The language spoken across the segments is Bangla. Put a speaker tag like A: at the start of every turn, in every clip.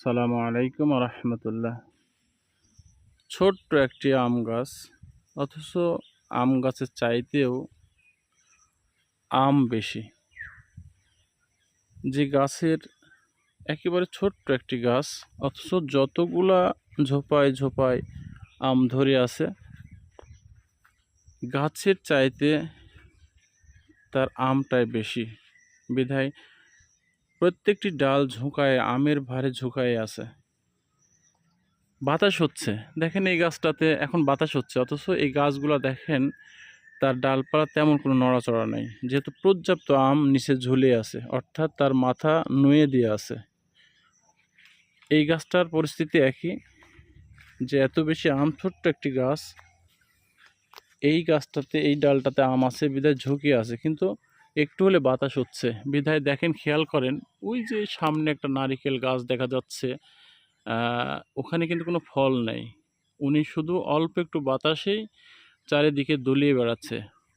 A: সালামু আলাইকুম রহমতুল্লাহ ছোট্ট একটি আম গাছ, অথচ আম গাছের চাইতেও আম বেশি। যে গাছের একেবারে ছোট্ট একটি গাছ, অথচ যতগুলা ঝোপায় ঝোপায় আম ধরে আছে, গাছের চাইতে তার আমটাই বেশি। বিধায় প্রত্যেকটি ডাল ঝোঁকায়, আমের ভারে ঝোঁকায় আছে। বাতাস হচ্ছে। দেখেন এই গাছটাতে এখন বাতাস হচ্ছে, অথচ এই গাছগুলো দেখেন তার ডালপালা তেমন কোনো নড়াচড়া নেই। যেহেতু পর্যাপ্ত আম নিচে ঝুলে আছে, অর্থাৎ তার মাথা নুয়ে দিয়ে আছে। এই গাছটার পরিস্থিতি একই, যে এত বেশি আম, ছোট্ট একটি গাছ, এই গাছটাতে, এই ডালটাতে আম আছে বিদায় ঝুঁকি আছে। কিন্তু একটু হলে বাতাস হচ্ছে। বিধায় দেখেন, খেয়াল করেন, ওই যে সামনে একটা নারিকেল গাছ দেখা যাচ্ছে ওখানে কিন্তু কোনো ফল নেই। উনি শুধু অল্প একটু বাতাসেই চারিদিকে দলিয়ে বেড়াচ্ছে।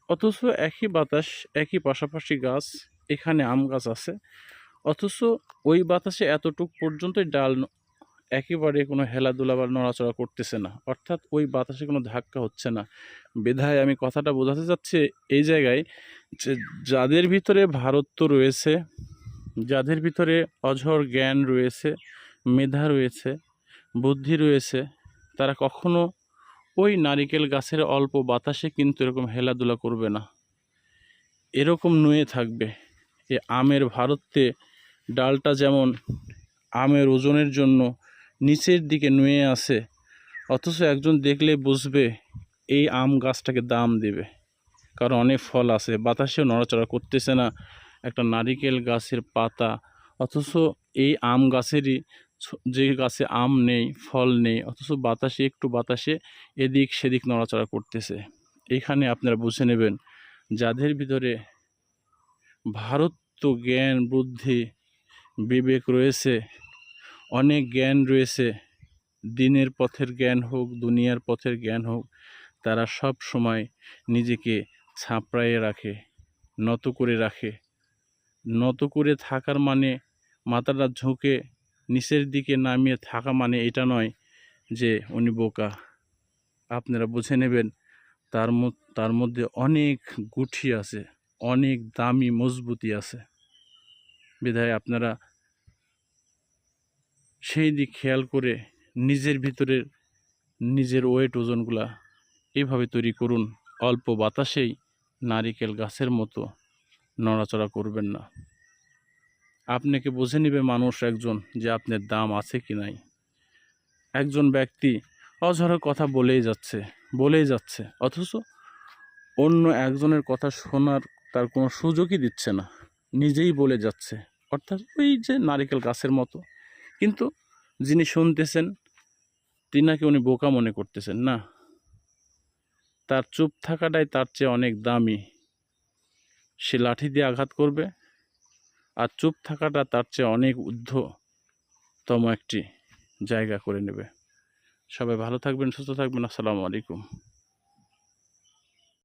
A: অথচ একই বাতাস, একই পাশাপাশি গাছ, এখানে আম গাছ আছে। অথচ ওই বাতাসে এতটুক পর্যন্তই ডাল একেবারে কোনো হেলাধুলা বা নড়াচড়া করতেছে না। অর্থাৎ ওই বাতাসে কোনো ধাক্কা হচ্ছে না। বিধায় আমি কথাটা বোঝাতে চাচ্ছি, এই জায়গায় যে যাদের ভিতরে ভারত্ব রয়েছে, যাদের ভিতরে অঝর জ্ঞান রয়েছে, মেধা রয়েছে, বুদ্ধি রয়েছে, তারা কখনো ওই নারিকেল গাছের অল্প বাতাসে কিন্তু এরকম হেলাধুলা করবে না। এরকম নুয়ে থাকবে এ আমের ভারতে ডালটা যেমন আমের ওজনের জন্য নিচের দিকে নুয়ে আছে, অথচ একজন দেখলে বুঝবে এই আম গাছটাকে দাম দেবে। কারণ অনেক ফল আছে, বাতাসেও নড়াচড়া করতেছে না। একটা নারিকেল গাছের পাতা, অথচ এই আম গাছেরই যে গাছে আম নেই, ফল নেই, অথচ বাতাসে, একটু বাতাসে এদিক সেদিক নড়াচড়া করতেছে। এখানে আপনারা বুঝে নেবেন, যাদের ভিতরে ভারত্ব জ্ঞান, বুদ্ধি, বিবেক রয়েছে, অনেক জ্ঞান রয়েছে, দিনের পথের জ্ঞান হোক, দুনিয়ার পথের জ্ঞান হোক, তারা সব সময় নিজেকে ছাপড়াইয়ে রাখে, নত করে রাখে। নত করে থাকার মানে মাথাটা ঝুঁকে নিচের দিকে নামিয়ে থাকা মানে এটা নয় যে উনি বোকা। আপনারা বুঝে নেবেন, তার তার মধ্যে অনেক গুঠি আছে, অনেক দামি মজবুতি আছে। বিধায় আপনারা সেই দিক খেয়াল করে নিজের ভিতরের, নিজের ওয়েট ওজনগুলা এইভাবে তৈরি করুন। অল্প বাতাসেই নারিকেল গাছের মতো নড়াচড়া করবেন না। আপনাকে বুঝে নেবে মানুষ একজন যে আপনার দাম আছে কি নাই? একজন ব্যক্তি অঝরে কথা বলেই যাচ্ছে বলেই যাচ্ছে, অথচ অন্য একজনের কথা শোনার তার কোনো সুযোগই দিচ্ছে না, নিজেই বলে যাচ্ছে। অর্থাৎ ওই যে নারিকেল গাছের মতো। কিন্তু যিনি শুনতেছেন, তিনাকে উনি বোকা মনে করতেছেন, না? তার চুপ থাকাটাই তার চেয়ে অনেক দামি। সে লাঠি দিয়ে আঘাত করবে, আর চুপ থাকাটা তার চেয়ে অনেক ঊর্ধ্বতম একটি জায়গা করে নেবে। সবাই ভালো থাকবেন, সুস্থ থাকবেন। আসসালামু আলাইকুম।